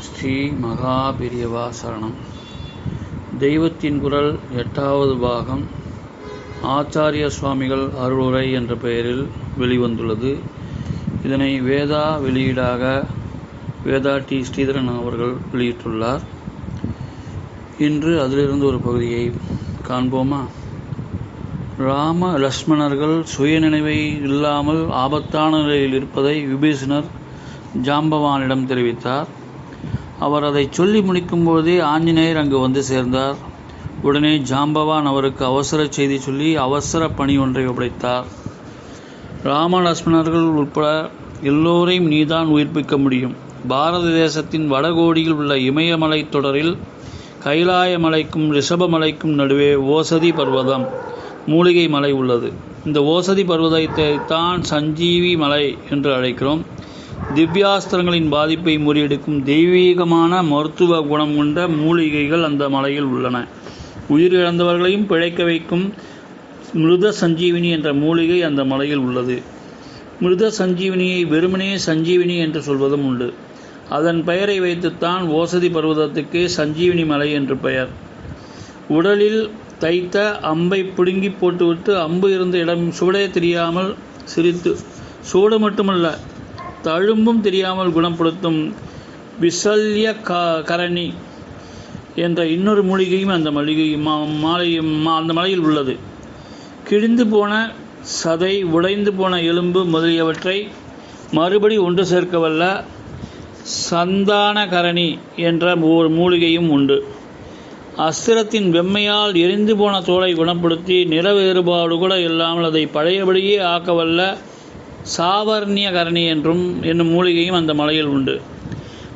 ஸ்ரீ மகாபிரியவா சரணம். தெய்வத்தின் குரல் எட்டாவது பாகம். ஆச்சாரிய சுவாமிகள் அருளுரை என்ற பெயரில் வெளிவந்துள்ளது. இதனை வேதா வெளியீடாக வேதா டி. ஸ்ரீதரன் அவர்கள் வெளியிட்டுள்ளார். இன்று அதிலிருந்து ஒரு பகுதியை காண்போமா? ராம லக்ஷ்மணர்கள் சுயநினைவை இல்லாமல் ஆபத்தான நிலையில் இருப்பதை விபீஷணர் ஜாம்பவானிடம் தெரிவித்தார். அவர் அதை சொல்லி முடிக்கும்போதே ஆஞ்சநேயர் அங்கு வந்து சேர்ந்தார். உடனே ஜாம்பவான் அவருக்கு அவசர செய்தி சொல்லி அவசர பணி ஒன்றை ஒப்படைத்தார். ராம உட்பட எல்லோரையும் நீதான் உயிர்ப்பிக்க முடியும். பாரத தேசத்தின் வடகோடியில் உள்ள இமயமலை தொடரில் கைலாய மலைக்கும் ரிஷபமலைக்கும் நடுவே ஓசதி பர்வதம் மூலிகை மலை உள்ளது. இந்த ஓசதி பர்வதத்தை தான் சஞ்சீவி மலை என்று அழைக்கிறோம். திவ்யாஸ்திரங்களின் பாதிப்பை முறியடிக்கும் தெய்வீகமான மருத்துவ குணம் கொண்ட மூலிகைகள் அந்த மலையில் உள்ளன. உயிரிழந்தவர்களையும் பிழைக்க வைக்கும் மிருத சஞ்சீவினி என்ற மூலிகை அந்த மலையில் உள்ளது. மிருத சஞ்சீவினியை வெறுமனே சஞ்சீவினி என்று சொல்வதும் உண்டு. அதன் பெயரை வைத்துத்தான் ஓசதி பர்வதத்துக்கு சஞ்சீவினி மலை என்று பெயர். உடலில் தைத்த அம்பை பிடுங்கி போட்டுவிட்டு அம்பு இருந்த இடம் சுவடே தெரியாமல் சிரித்து சூடு மட்டுமல்ல தழும்பும் தெரியாமல் குணப்படுத்தும் விசல்ய க கரணி என்ற இன்னொரு மூலிகையும் அந்த மளிகை மா மாலையும் அந்த மலையில் உள்ளது. கிழிந்து போன சதை உடைந்து போன எலும்பு முதலியவற்றை மறுபடி ஒன்று சேர்க்கவல்ல சந்தானகரணி என்ற ஒரு மூலிகையும் உண்டு. அஸ்திரத்தின் வெம்மையால் எரிந்து போன தோலை குணப்படுத்தி நிற வேறுபாடு கூட இல்லாமல் அதை பழையபடியே ஆக்கவல்ல சாவர்ணியகரணி என்றும் என்னும் மூலிகையும் அந்த மலையில் உண்டு.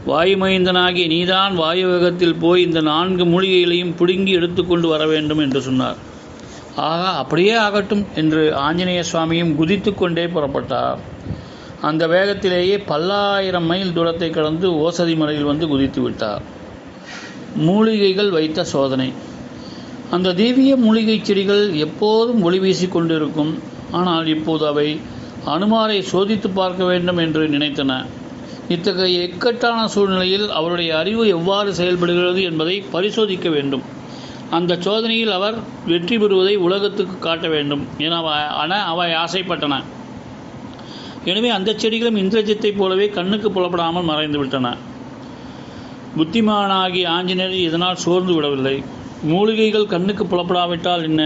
வாயுமைந்தனாகி நீதான் வாயு வேகத்தில் போய் இந்த நான்கு மூலிகைகளையும் பிடுங்கி எடுத்துக்கொண்டு வர வேண்டும் என்று சொன்னார். ஆகா அப்படியே ஆகட்டும் என்று ஆஞ்சநேய சுவாமியும் குதித்து கொண்டே புறப்பட்டார். அந்த வேகத்திலேயே பல்லாயிரம் மைல் தூரத்தை கடந்து ஓசதி மலையில் வந்து குதித்து விட்டார். மூலிகைகள் வைத்த சோதனை. அந்த தெய்வீக மூலிகை செடிகள் எப்போதும் ஒளி வீசி கொண்டிருக்கும். ஆனால் இப்போது அவை அனுமாரை சோதித்து பார்க்க வேண்டும் என்று நினைத்தன. இத்தகைய இக்கட்டான சூழ்நிலையில் அவருடைய அறிவு எவ்வாறு செயல்படுகிறது என்பதை பரிசோதிக்க வேண்டும். அந்த சோதனையில் அவர் வெற்றி பெறுவதை உலகத்துக்கு காட்ட வேண்டும் என அன அவை ஆசைப்பட்டன. எனவே அந்த செடிகளும் இந்திரஜித்தைப் போலவே கண்ணுக்கு புலப்படாமல் மறைந்து விட்டன. புத்திமானாகி ஆஞ்சநேயர் இதனால் சோர்ந்து விடவில்லை. மூலிகைகள் கண்ணுக்கு புலப்படாவிட்டால் என்ன?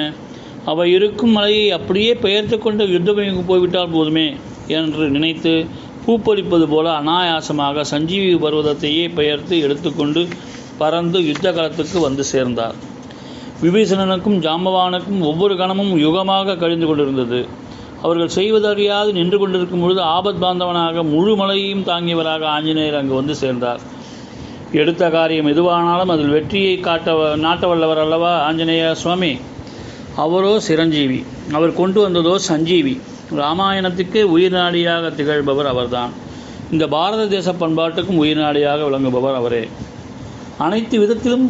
அவை இருக்கும் மலையை அப்படியே பெயர்த்து கொண்டு யுத்தபூமிக்கு போய்விட்டால் போதுமே என்று நினைத்து பூப்பொழிப்பது போல அனாயாசமாக சஞ்சீவி பர்வதத்தையே பெயர்த்து எடுத்துக்கொண்டு பறந்து யுத்த காலத்துக்கு வந்து சேர்ந்தார். விபீஷணனுக்கும் ஜாம்பவானுக்கும் ஒவ்வொரு கணமும் யுகமாக கழிந்து கொண்டிருந்தது. அவர்கள் செய்வதறியாது நின்று கொண்டிருக்கும் பொழுது ஆபத் பாந்தவனாக முழு மலையையும் தாங்கியவராக ஆஞ்சநேயர் அங்கு வந்து சேர்ந்தார். எடுத்த காரியம் எதுவானாலும் அதில் வெற்றியை காட்ட நாட்டவல்லவர் அல்லவா ஆஞ்சநேய சுவாமி? அவரோ சிரஞ்சீவி. அவர் கொண்டு வந்ததோ சஞ்சீவி. ராமாயணத்துக்கு உயிர்நாடியாக திகழ்பவர் அவர்தான். இந்த பாரத தேச பண்பாட்டுக்கும் உயிர்நாடியாக விளங்குபவர் அவரே. அனைத்து விதத்திலும்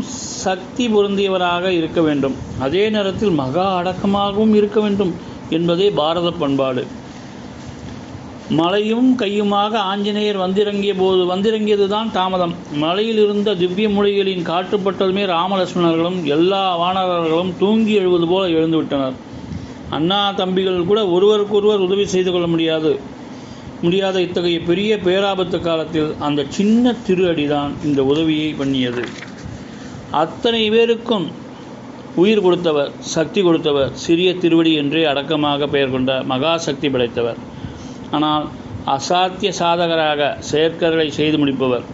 சக்தி பொருந்தியவராக இருக்க வேண்டும். அதே நேரத்தில் மகா அடக்கமாகவும் இருக்க வேண்டும் என்பதே பாரத பண்பாடு. மலையும் கையுமாக ஆஞ்சநேயர் வந்திறங்கிய போது வந்திறங்கியதுதான் தாமதம். மலையில் இருந்த திவ்ய மொழிகளின் காட்டுப்பட்டதுமே ராமலட்சுமணர்களும் எல்லா வானரர்களும் தூங்கி எழுவது போல எழுந்துவிட்டனர். அண்ணா தம்பிகள் கூட ஒருவருக்கொருவர் உதவி செய்து கொள்ள முடியாது. முடியாத இத்தகைய பெரிய பேராபத்து காலத்தில் அந்த சின்ன திரு அடிதான் இந்த உதவியை பண்ணியது. அத்தனை பேருக்கும் உயிர் கொடுத்தவர் சக்தி கொடுத்தவர் சிறிய திருவடி என்றே அடக்கமாக பெயர் கொண்ட மகா சக்தி படைத்தவர். ஆனால் அசாத்திய சாதகராக செயற்கர்களை செய்து முடிப்பவர்.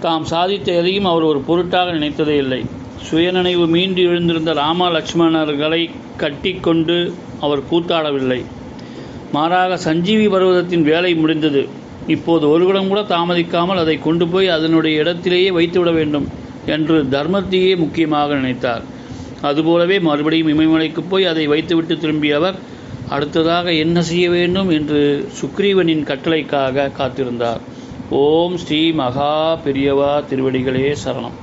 தாம் சாதித்த எதையும் அவர் ஒரு பொருட்டாக நினைத்ததே இல்லை. சுயநினைவு மீண்டு எழுந்திருந்த ராம லட்சுமணர்களை கட்டிக்கொண்டு அவர் கூத்தாடவில்லை. மாறாக சஞ்சீவி பர்வதத்தின் வேலை முடிந்தது. இப்போது ஒரு குடம் கூட தாமதிக்காமல் அதை கொண்டு போய் அதனுடைய இடத்திலேயே வைத்துவிட வேண்டும் என்று தர்மத்தையே முக்கியமாக நினைத்தார். அதுபோலவே மறுபடியும் இமயமலைக்கு போய் அதை வைத்துவிட்டு திரும்பிய அவர் அடுத்ததாக என்ன செய்ய வேண்டும் என்று சுக்ரீவனின் கட்டளைக்காக காத்திருந்தார். ஓம் ஸ்ரீ மகா பெரியவா திருவடிகளே சரணம்.